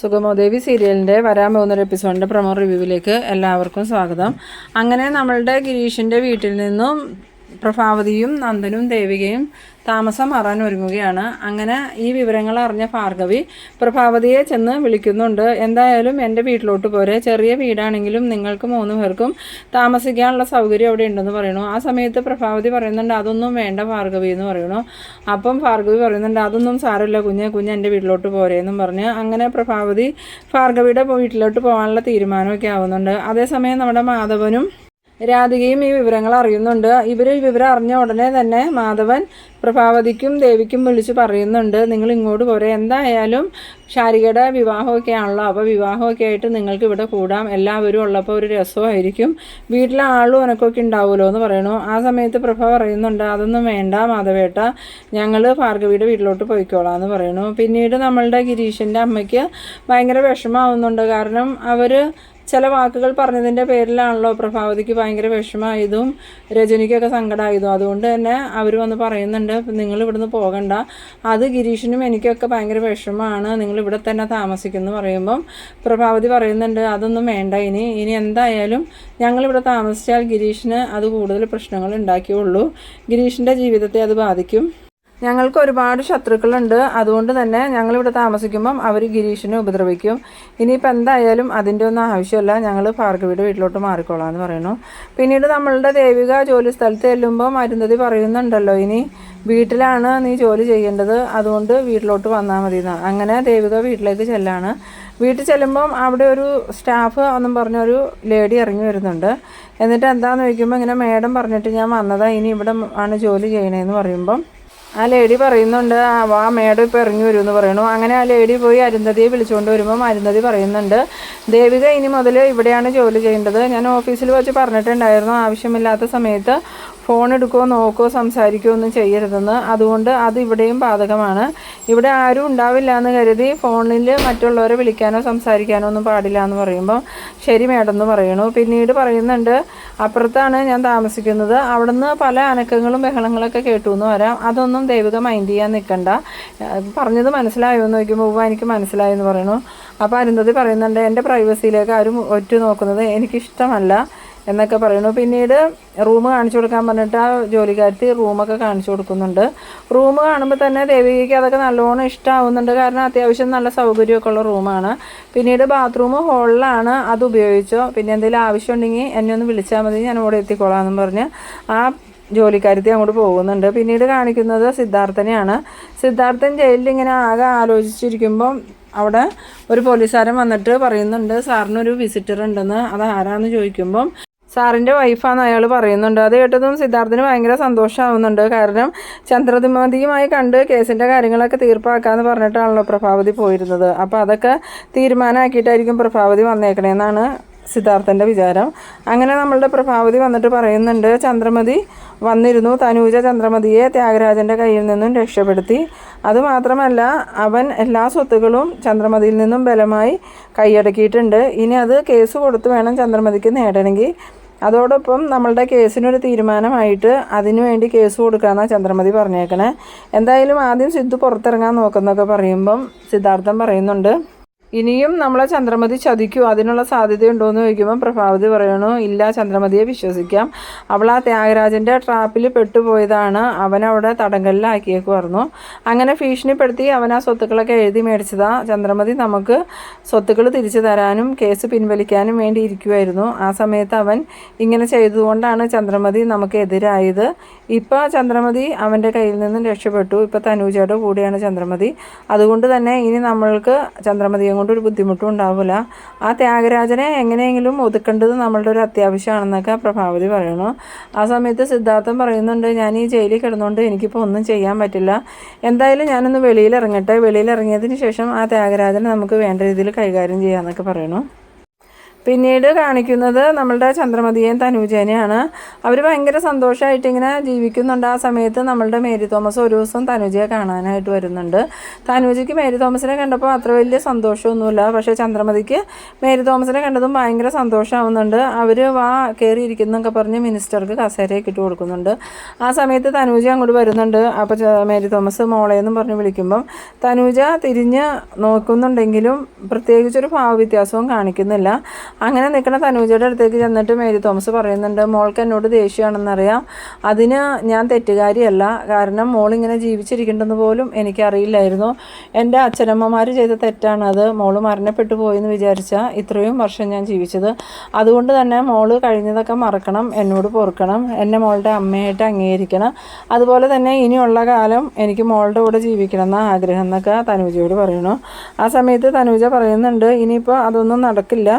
സുഗമോദേവി സീരിയലിന്റെ വരാൻ പോകുന്നൊരു എപ്പിസോഡിന്റെ പ്രൊമോ റിവ്യൂവിലേക്ക് എല്ലാവർക്കും സ്വാഗതം. അങ്ങനെ നമ്മളുടെ ഗിരീഷിന്റെ വീട്ടിൽ നിന്നും പ്രഭാവതിയും നന്ദനും ദേവികയും താമസം മാറാൻ ഒരുങ്ങുകയാണ്. അങ്ങനെ ഈ വിവരങ്ങൾ അറിഞ്ഞ ഭാർഗവി പ്രഭാവതിയെ ചെന്ന് വിളിക്കുന്നുണ്ട്. എന്തായാലും എന്റെ വീട്ടിലോട്ട് പോരെ. ചെറിയ വീടാണെങ്കിലും നിങ്ങൾക്ക് മൂന്ന് പേർക്കും താമസിക്കാനുള്ള സൗകര്യം അവിടെ ഉണ്ടെന്ന് പറയണു ആ സമയത്ത് പ്രഭാവതി പറയുന്നുണ്ട് അതൊന്നും വേണ്ട ഭാർഗവി എന്ന് പറയണു അപ്പം ഭാർഗവി പറയുന്നുണ്ട് അതൊന്നും സാരമില്ല കുഞ്ഞ് കുഞ്ഞ് എന്റെ വീട്ടിലോട്ട് പോരെ പോരേന്നും പറഞ്ഞ് അങ്ങനെ പ്രഭാവതി ഭാർഗവിയുടെ വീട്ടിലോട്ട് പോകാനുള്ള തീരുമാനമൊക്കെ ആവുന്നുണ്ട്. അതേസമയം നമ്മുടെ മാധവനും രാധികയും ഈ വിവരങ്ങൾ അറിയുന്നുണ്ട്. ഇവർ ഈ വിവരം അറിഞ്ഞ ഉടനെ തന്നെ മാധവൻ പ്രഭാവതിക്കും ദേവിക്കും വിളിച്ച് പറയുന്നുണ്ട്. നിങ്ങൾ ഇങ്ങോട്ട് പോരെ. എന്തായാലും ശാരികയുടെ വിവാഹമൊക്കെ ആണല്ലോ അപ്പോൾ വിവാഹമൊക്കെ ആയിട്ട് നിങ്ങൾക്ക് ഇവിടെ കൂടാം. എല്ലാവരും ഉള്ളപ്പോൾ ഒരു രസമായിരിക്കും. വീട്ടിലെ ആളും എനക്കൊക്കെ ഉണ്ടാവുമല്ലോ എന്ന് പറയണു ആ സമയത്ത് പ്രഭ പറയുന്നുണ്ട് അതൊന്നും വേണ്ട മാധവേട്ട. ഞങ്ങൾ ഭാർഗവിയുടെ വീട്ടിലോട്ട് പോയിക്കോളാം എന്ന് പറയണു പിന്നീട് നമ്മളുടെ ഗിരീഷിന്റെ അമ്മയ്ക്ക് ഭയങ്കര വിഷമാവുന്നുണ്ട് കാരണം അവർ ചില വാക്കുകൾ പറഞ്ഞതിന്റെ പേരിലാണല്ലോ പ്രഭാവതിക്ക് ഭയങ്കര വിഷമമായതും രജനിക്കൊക്കെ സങ്കടമായതും. അതുകൊണ്ട് തന്നെ അവർ വന്ന് പറയുന്നുണ്ട് നിങ്ങൾ ഇവിടുന്ന് പോകണ്ട. അത് ഗിരീഷിനും എനിക്കൊക്കെ ഭയങ്കര വിഷമമാണ്. നിങ്ങൾ ഇവിടെ തന്നെ താമസിക്കുന്നു പറയുമ്പം പ്രഭാവതി പറയുന്നുണ്ട് അതൊന്നും വേണ്ട ഇനി. ഇനി എന്തായാലും ഞങ്ങളിവിടെ താമസിച്ചാൽ ഗിരീഷിന് അത് കൂടുതൽ പ്രശ്നങ്ങൾ ഉണ്ടാക്കിയുള്ളൂ. ഗിരീഷിന്റെ ജീവിതത്തെ അത് ബാധിക്കും. ഞങ്ങൾക്ക് ഒരുപാട് ശത്രുക്കളുണ്ട്. അതുകൊണ്ട് തന്നെ ഞങ്ങളിവിടെ താമസിക്കുമ്പം അവർ ഗിരീഷിനെ ഉപദ്രവിക്കും. ഇനിയിപ്പോൾ എന്തായാലും അതിന്റെ ഒന്നും ആവശ്യമില്ല. ഞങ്ങൾ ഭാർഗവിയുടെ വീട്ടിലോട്ട് മാറിക്കോളാം എന്ന് പറയുന്നു. പിന്നീട് നമ്മളുടെ ദേവിക ജോലി സ്ഥലത്ത് ചെല്ലുമ്പോൾ അരുന്ധതി പറയുന്നുണ്ടല്ലോ. ഇനി വീട്ടിലാണ് നീ ജോലി ചെയ്യേണ്ടത്. അതുകൊണ്ട് വീട്ടിലോട്ട് വന്നാൽ മതി അങ്ങനെ ദേവിക വീട്ടിലേക്ക് ചെല്ലാണ്. വീട്ടിൽ ചെല്ലുമ്പം അവിടെ ഒരു സ്റ്റാഫ് എന്നും പറഞ്ഞൊരു ലേഡി ഇറങ്ങി വരുന്നുണ്ട്. എന്നിട്ട് എന്താണെന്ന് ചോദിക്കുമ്പോൾ ഇങ്ങനെ മേഡം പറഞ്ഞിട്ട് ഞാൻ വന്നതാണ് ഇനി ഇവിടെ ആണ് ജോലി ചെയ്യണേന്ന് പറയുമ്പം ആ ലേഡി പറയുന്നുണ്ട് ആ മേഡം ഇപ്പോൾ ഇറങ്ങി വരും എന്ന് പറയണു. അങ്ങനെ ആ ലേഡി പോയി അരുന്ധതിയെ വിളിച്ചുകൊണ്ട് വരുമ്പം അരുന്ധതി പറയുന്നുണ്ട് ദേവിക ഇനി മുതൽ ഇവിടെയാണ് ജോലി ചെയ്യേണ്ടത്. ഞാൻ ഓഫീസിൽ വെച്ച് പറഞ്ഞിട്ടുണ്ടായിരുന്നു ആവശ്യമില്ലാത്ത സമയത്ത് ഫോൺ എടുക്കുകയോ നോക്കുകയോ സംസാരിക്കുകയോ ഒന്നും ചെയ്യരുതെന്ന്. അതുകൊണ്ട് അത് ഇവിടെയും ബാധകമാണ്. ഇവിടെ ആരും ഉണ്ടാവില്ല എന്ന് കരുതി ഫോണിൽ മറ്റുള്ളവരെ വിളിക്കാനോ സംസാരിക്കാനോ ഒന്നും പാടില്ല എന്ന് പറയുമ്പോൾ ശരി മേഡം എന്ന് പറയണു. പിന്നീട് പറയുന്നുണ്ട് അപ്പുറത്താണ് ഞാൻ താമസിക്കുന്നത്. അവിടുന്ന് പല അനക്കങ്ങളും ബഹളങ്ങളൊക്കെ കേട്ടു എന്ന് വരാം. അതൊന്നും ദൈവിക മൈൻഡ് ചെയ്യാൻ നിൽക്കണ്ട പറഞ്ഞത് മനസ്സിലായോ എന്ന് ചോദിക്കുമ്പോൾ ഉവ്വ എനിക്ക് മനസ്സിലായി എന്ന് പറയണു. അപ്പോൾ അരുന്ധതി പറയുന്നുണ്ട് എന്റെ പ്രൈവസിയിലേക്ക് ആരും ഒറ്റ നോക്കുന്നത് എനിക്കിഷ്ടമല്ല എന്നൊക്കെ പറയുന്നു. പിന്നീട് റൂം കാണിച്ചു കൊടുക്കാൻ പറഞ്ഞിട്ട് ആ ജോലിക്കാരത്തി റൂമൊക്കെ കാണിച്ചു കൊടുക്കുന്നുണ്ട്. റൂം കാണുമ്പോൾ തന്നെ ദേവികയ്ക്ക് അതൊക്കെ നല്ലോണം ഇഷ്ടമാവുന്നുണ്ട് കാരണം അത്യാവശ്യം നല്ല സൗകര്യമൊക്കെ ഉള്ള റൂമാണ് പിന്നീട് ബാത്റൂം ഹോളിലാണ് അത് ഉപയോഗിച്ചോ പിന്നെ എന്തെങ്കിലും ആവശ്യമുണ്ടെങ്കിൽ എന്നെ ഒന്ന് വിളിച്ചാൽ മതി ഞാൻ ഇവിടെ എത്തിക്കോളാം എന്ന് പറഞ്ഞ് ആ ജോലിക്കാരത്തി അങ്ങോട്ട് പോകുന്നുണ്ട്. പിന്നീട് കാണിക്കുന്നത് സിദ്ധാർത്ഥനെയാണ്. സിദ്ധാർത്ഥൻ ജയിലിൽ ഇങ്ങനെ ആകെ ആലോചിച്ചിരിക്കുമ്പം അവിടെ ഒരു പോലീസുകാരൻ വന്നിട്ട് പറയുന്നുണ്ട് സാറിനൊരു വിസിറ്റർ ഉണ്ടെന്ന്. അത് ആരാന്ന് ചോദിക്കുമ്പം സാറിന്റെ വൈഫാന്ന് അയാൾ പറയുന്നുണ്ട്. അത് കേട്ടതും സിദ്ധാർത്ഥന് ഭയങ്കര സന്തോഷമാവുന്നുണ്ട്. കാരണം ചന്ദ്രതിമതിയുമായി കണ്ട് കേസിന്റെ കാര്യങ്ങളൊക്കെ തീർപ്പാക്കാന്ന് പറഞ്ഞിട്ടാണല്ലോ പ്രഭാവതി പോയിരുന്നത്. അപ്പോൾ അതൊക്കെ തീരുമാനമാക്കിയിട്ടായിരിക്കും പ്രഭാവതി വന്നേക്കണേന്നാണ് സിദ്ധാർത്ഥന്റെ വിചാരം. അങ്ങനെ നമ്മളുടെ പ്രഭാവതി വന്നിട്ട് പറയുന്നുണ്ട് ചന്ദ്രമതി വന്നിരുന്നു. തനൂജ ചന്ദ്രമതിയെ ത്യാഗരാജന്റെ കയ്യിൽ നിന്നും രക്ഷപ്പെടുത്തി. അതുമാത്രമല്ല അവൻ എല്ലാ സ്വത്തുകളും ചന്ദ്രമതിയിൽ നിന്നും ബലമായി കൈയടക്കിയിട്ടുണ്ട്. ഇനി അത് കേസ് കൊടുത്ത് വേണം ചന്ദ്രമതിക്ക് നേടണമെങ്കിൽ. അതോടൊപ്പം നമ്മളുടെ കേസിനൊരു തീരുമാനമായിട്ട് അതിനുവേണ്ടി കേസ് കൊടുക്കാമെന്നാണ് ചന്ദ്രമതി പറഞ്ഞേക്കണേ. എന്തായാലും ആദ്യം സിദ്ധു പുറത്തിറങ്ങാൻ നോക്കുന്നൊക്കെ പറയുമ്പം സിദ്ധാർത്ഥം പറയുന്നുണ്ട് ഇനിയും നമ്മളെ ചന്ദ്രമതി ചതിക്കൂ അതിനുള്ള സാധ്യതയുണ്ടോ എന്ന് ചോദിക്കുമ്പോൾ പ്രഭാവതി പറയണു ഇല്ല ചന്ദ്രമതിയെ വിശ്വസിക്കാം. അവൾ ആ ത്യാഗരാജന്റെ ട്രാപ്പിൽ പെട്ടുപോയതാണ് അവനവിടെ പറഞ്ഞു. അങ്ങനെ ഭീഷണിപ്പെടുത്തി അവൻ ആ സ്വത്തുക്കളൊക്കെ എഴുതി മേടിച്ചതാ. ചന്ദ്രമതി നമുക്ക് സ്വത്തുക്കൾ തിരിച്ചു തരാനും കേസ് പിൻവലിക്കാനും വേണ്ടി ഇരിക്കുമായിരുന്നു ആ സമയത്ത് അവൻ ഇങ്ങനെ ചെയ്തുകൊണ്ടാണ് ചന്ദ്രമതി നമുക്ക് എതിരായത്. ഇപ്പോൾ ചന്ദ്രമതി അവന്റെ കയ്യിൽ നിന്നും രക്ഷപ്പെട്ടു. ഇപ്പോൾ തനൂജയുടെ കൂടെയാണ് ചന്ദ്രമതി. അതുകൊണ്ട് തന്നെ ഇനി നമ്മൾക്ക് ചന്ദ്രമതിയെ കൊണ്ട് ഒരു ബുദ്ധിമുട്ടും ഉണ്ടാവില്ല ആ ത്യാഗരാജനെ എങ്ങനെയെങ്കിലും ഒതുക്കേണ്ടത് നമ്മളുടെ ഒരു അത്യാവശ്യമാണെന്നൊക്കെ പ്രഭാവതി പറയുന്നു ആ സമയത്ത് സിദ്ധാർത്ഥൻ പറയുന്നുണ്ട് ഞാൻ ഈ ജയിലിൽ കിടന്നുകൊണ്ട് എനിക്കിപ്പോൾ ഒന്നും ചെയ്യാൻ പറ്റില്ല. എന്തായാലും ഞാനൊന്ന് വെളിയിൽ ഇറങ്ങട്ടെ വെളിയിൽ ഇറങ്ങിയതിന് ശേഷം ആ ത്യാഗരാജനെ നമുക്ക് വേണ്ട രീതിയിൽ കൈകാര്യം ചെയ്യാമെന്നൊക്കെ പറയണു. പിന്നീട് കാണിക്കുന്നത് നമ്മളുടെ ചന്ദ്രമതിയെയും തനുജേനെയാണ്. അവർ ഭയങ്കര സന്തോഷമായിട്ട് ഇങ്ങനെ ജീവിക്കുന്നുണ്ട്. ആ സമയത്ത് നമ്മളുടെ മേരി തോമസ് ഒരു ദിവസം തനുജയെ കാണാനായിട്ട് വരുന്നുണ്ട്. തനുജയ്ക്ക് മേരി തോമസിനെ കണ്ടപ്പോൾ അത്ര വലിയ സന്തോഷമൊന്നുമില്ല. പക്ഷേ ചന്ദ്രമതിക്ക് മേരി തോമസിനെ കണ്ടതും ഭയങ്കര സന്തോഷമാവുന്നുണ്ട്. അവർ വാ കയറിയിരിക്കുന്നൊക്കെ പറഞ്ഞ് മിനിസ്റ്റർക്ക് കസേരയൊക്കെ ഇട്ട് കൊടുക്കുന്നുണ്ട്. ആ സമയത്ത് തനൂജ അങ്ങോട്ട് വരുന്നുണ്ട്. അപ്പോൾ മേരി തോമസ് മോളേന്നും പറഞ്ഞ് വിളിക്കുമ്പം തനൂജ തിരിഞ്ഞ് നോക്കുന്നുണ്ടെങ്കിലും പ്രത്യേകിച്ചൊരു ഭാവവ്യത്യാസവും കാണിക്കുന്നില്ല. അങ്ങനെ നിൽക്കുന്ന തനൂജയുടെ അടുത്തേക്ക് ചെന്നിട്ട് മേരി തോമസ് പറയുന്നുണ്ട് മോൾക്ക് എന്നോട് ദേഷ്യമാണെന്നറിയാം. അതിന് ഞാൻ തെറ്റുകാരിയല്ല. കാരണം മോൾ ഇങ്ങനെ ജീവിച്ചിരിക്കേണ്ടെന്ന് പോലും എനിക്കറിയില്ലായിരുന്നു. എന്റെ അച്ഛനമ്മമാർ ചെയ്ത തെറ്റാണത് മോൾ മരണപ്പെട്ടു പോയെന്ന് വിചാരിച്ച ഇത്രയും വർഷം ഞാൻ ജീവിച്ചത്. അതുകൊണ്ട് തന്നെ മോൾ കഴിഞ്ഞതൊക്കെ മറക്കണം എന്നോട് പൊറുക്കണം എന്നെ മോളുടെ അമ്മയായിട്ട് അംഗീകരിക്കണം. അതുപോലെ തന്നെ ഇനിയുള്ള കാലം എനിക്ക് മോളുടെ കൂടെ ജീവിക്കണം എന്ന ആഗ്രഹം എന്നൊക്കെ തനൂജയോട് പറയണു ആ സമയത്ത് തനൂജ പറയുന്നുണ്ട് ഇനിയിപ്പോൾ അതൊന്നും നടക്കില്ല.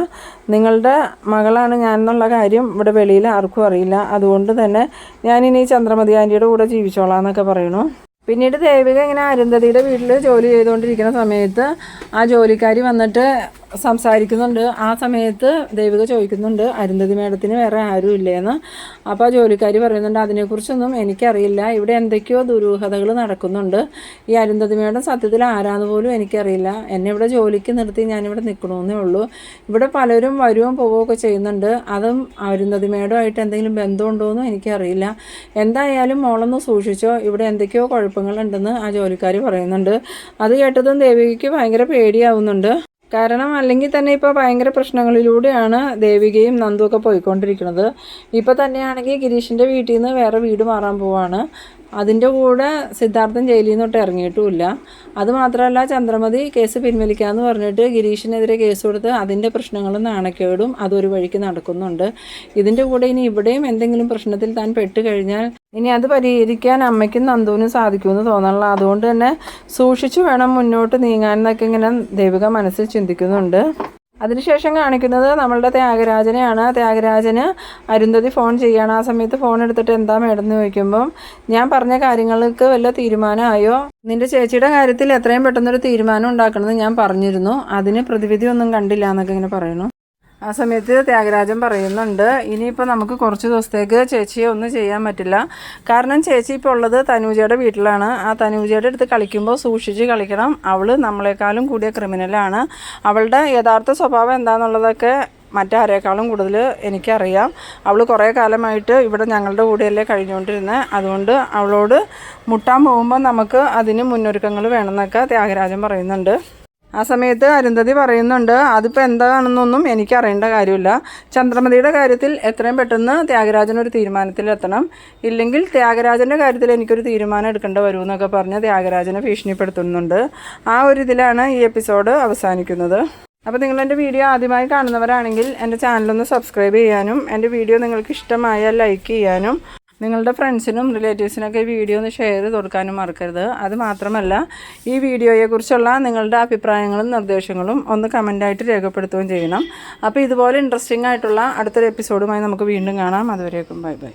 നിങ്ങളുടെ മകളാണ് ഞാൻ എന്നുള്ള കാര്യം ഇവിടെ വെളിയിൽ ആർക്കും അറിയില്ല. അതുകൊണ്ട് തന്നെ ഞാനിനി ചന്ദ്രമതി ആന്റിയുടെ കൂടെ ജീവിച്ചോളാം എന്നൊക്കെ പറയണു പിന്നീട് ദേവിക ഇങ്ങനെ അരുന്ധതിയുടെ വീട്ടിൽ ജോലി ചെയ്തുകൊണ്ടിരിക്കുന്ന സമയത്ത് ആ ജോലിക്കാരി വന്നിട്ട് സംസാരിക്കുന്നുണ്ട്. ആ സമയത്ത് ദേവിക ചോദിക്കുന്നുണ്ട് അരുന്ധതി മേഡത്തിന് വേറെ ആരും ഇല്ലേന്ന്? അപ്പോൾ ജോലിക്കാരി പറയുന്നുണ്ട് അതിനെക്കുറിച്ചൊന്നും എനിക്കറിയില്ല. ഇവിടെ എന്തൊക്കെയോ ദുരൂഹതകൾ നടക്കുന്നുണ്ട്. ഈ അരുന്ധതി മേഡം സത്യത്തിൽ ആരാന്ന് പോലും എനിക്കറിയില്ല. എന്നെ ഇവിടെ ജോലിക്ക് നിർത്തി ഞാനിവിടെ നിൽക്കണമെന്നേ ഉള്ളൂ. ഇവിടെ പലരും വരുവും പോവുകയൊക്കെ ചെയ്യുന്നുണ്ട്. അതും അരുന്ധതി മേഡമായിട്ട് എന്തെങ്കിലും ബന്ധമുണ്ടോ എന്നും എനിക്കറിയില്ല. എന്തായാലും മോളൊന്ന് സൂക്ഷിച്ചോ. ഇവിടെ എന്തൊക്കെയോ കുഴപ്പങ്ങളുണ്ടെന്ന് ആ ജോലിക്കാരി പറയുന്നുണ്ട്. അത് കേട്ടതും ദേവികയ്ക്ക് ഭയങ്കര പേടിയാവുന്നുണ്ട്. കാരണം അല്ലെങ്കിൽ തന്നെ ഇപ്പോൾ ഭയങ്കര പ്രശ്നങ്ങളിലൂടെയാണ് ദേവികയും നന്ദുവൊക്കെ പോയിക്കൊണ്ടിരിക്കുന്നത്. ഇപ്പോൾ തന്നെയാണെങ്കിൽ ഗിരീഷിന്റെ വീട്ടിൽ നിന്ന് വേറെ വീട് മാറാൻ പോവാണ്. അതിന്റെ കൂടെ സിദ്ധാർത്ഥൻ ജയിലിൽ നിന്നൊട്ട് ഇറങ്ങിയിട്ടുമില്ല. അതുമാത്രമല്ല ചന്ദ്രമതി കേസ് പിൻവലിക്കാമെന്ന് പറഞ്ഞിട്ട് ഗിരീഷിനെതിരെ കേസ് കൊടുത്ത് അതിന്റെ പ്രശ്നങ്ങളും നാണക്കേടും അതൊരു വഴിക്ക് നടക്കുന്നുണ്ട്. ഇതിന്റെ കൂടെ ഇനി ഇവിടെയും എന്തെങ്കിലും പ്രശ്നത്തിൽ താൻ പെട്ട് കഴിഞ്ഞാൽ ഇനി അത് പരിഹരിക്കാൻ അമ്മയ്ക്കും നന്ദുവിനും സാധിക്കുമെന്ന് തോന്നണില്ല. അതുകൊണ്ട് തന്നെ സൂക്ഷിച്ചു വേണം മുന്നോട്ട് നീങ്ങാൻ എന്നൊക്കെ ഇങ്ങനെ ദേവിക മനസ്സിൽ ചിന്തിക്കുന്നുണ്ട്. അതിനുശേഷം കാണിക്കുന്നത് നമ്മളുടെ ത്യാഗരാജനെയാണ്. ത്യാഗരാജന് അരുന്ധതി ഫോൺ ചെയ്യണം. ആ സമയത്ത് ഫോൺ എടുത്തിട്ട് എന്താ മേഡം എന്ന് ചോദിക്കുമ്പം ഞാൻ പറഞ്ഞ കാര്യങ്ങൾക്ക് വല്ല തീരുമാനമായോ? നിന്റെ ചേച്ചിയുടെ കാര്യത്തിൽ എത്രയും പെട്ടെന്നൊരു തീരുമാനം ഉണ്ടാക്കണമെന്ന് ഞാൻ പറഞ്ഞിരുന്നു. അതിന് പ്രതിവിധി ഒന്നും കണ്ടില്ല എന്നൊക്കെ ഇങ്ങനെ പറയുന്നു. ആ സമയത്ത് ത്യാഗരാജൻ പറയുന്നുണ്ട് ഇനിയിപ്പോൾ നമുക്ക് കുറച്ച് ദിവസത്തേക്ക് ചേച്ചിയെ ഒന്നും ചെയ്യാൻ പറ്റില്ല. കാരണം ചേച്ചി ഇപ്പോൾ ഉള്ളത് തനൂജയുടെ വീട്ടിലാണ്. ആ തനൂജയുടെ അടുത്ത് കളിക്കുമ്പോൾ സൂക്ഷിച്ച് കളിക്കണം. അവൾ നമ്മളെക്കാളും കൂടിയ ക്രിമിനലാണ്. അവളുടെ യഥാർത്ഥ സ്വഭാവം എന്താണെന്നുള്ളതൊക്കെ മറ്റാരേക്കാളും കൂടുതൽ എനിക്കറിയാം. അവൾ കുറേ കാലമായിട്ട് ഇവിടെ ഞങ്ങളുടെ കൂടെയല്ലേ കഴിഞ്ഞുകൊണ്ടിരുന്നത് അതുകൊണ്ട് അവളോട് മുട്ടാൻ പോകുമ്പോൾ നമുക്ക് അതിന് മുന്നൊരുക്കങ്ങൾ വേണമെന്നൊക്കെ ത്യാഗരാജൻ പറയുന്നുണ്ട്. ആ സമയത്ത് അരുന്ധതി പറയുന്നുണ്ട് അതിപ്പോൾ എന്താണെന്നൊന്നും എനിക്ക് അറിയേണ്ട കാര്യമില്ല. ചന്ദ്രമതിയുടെ കാര്യത്തിൽ എത്രയും പെട്ടെന്ന് ത്യാഗരാജൻ ഒരു തീരുമാനത്തിലെത്തണം. ഇല്ലെങ്കിൽ ത്യാഗരാജന്റെ കാര്യത്തിൽ എനിക്കൊരു തീരുമാനം എടുക്കേണ്ടി വരുമെന്നൊക്കെ പറഞ്ഞ് ത്യാഗരാജനെ ഭീഷണിപ്പെടുത്തുന്നുണ്ട്. ആ ഒരു ഇതിലാണ് ഈ എപ്പിസോഡ് അവസാനിക്കുന്നത്. അപ്പോൾ നിങ്ങൾ എന്റെ വീഡിയോ ആദ്യമായി കാണുന്നവരാണെങ്കിൽ എന്റെ ചാനലൊന്ന് സബ്സ്ക്രൈബ് ചെയ്യാനും എന്റെ വീഡിയോ നിങ്ങൾക്ക് ഇഷ്ടമായാൽ ലൈക്ക് ചെയ്യാനും നിങ്ങളുടെ ഫ്രണ്ട്സിനും റിലേറ്റീവ്സിനൊക്കെ വീഡിയോ ഒന്ന് ഷെയർ ചെയ്ത് കൊടുക്കാനും മറക്കരുത്. അത് മാത്രമല്ല ഈ വീഡിയോയെക്കുറിച്ചുള്ള നിങ്ങളുടെ അഭിപ്രായങ്ങളും നിർദ്ദേശങ്ങളും ഒന്ന് കമന്റായിട്ട് രേഖപ്പെടുത്തുകയും ചെയ്യണം. അപ്പോൾ ഇതുപോലെ ഇൻട്രസ്റ്റിംഗ് ആയിട്ടുള്ള അടുത്തൊരു എപ്പിസോഡുമായി നമുക്ക് വീണ്ടും കാണാം. അതുവരേക്കും ബൈ ബൈ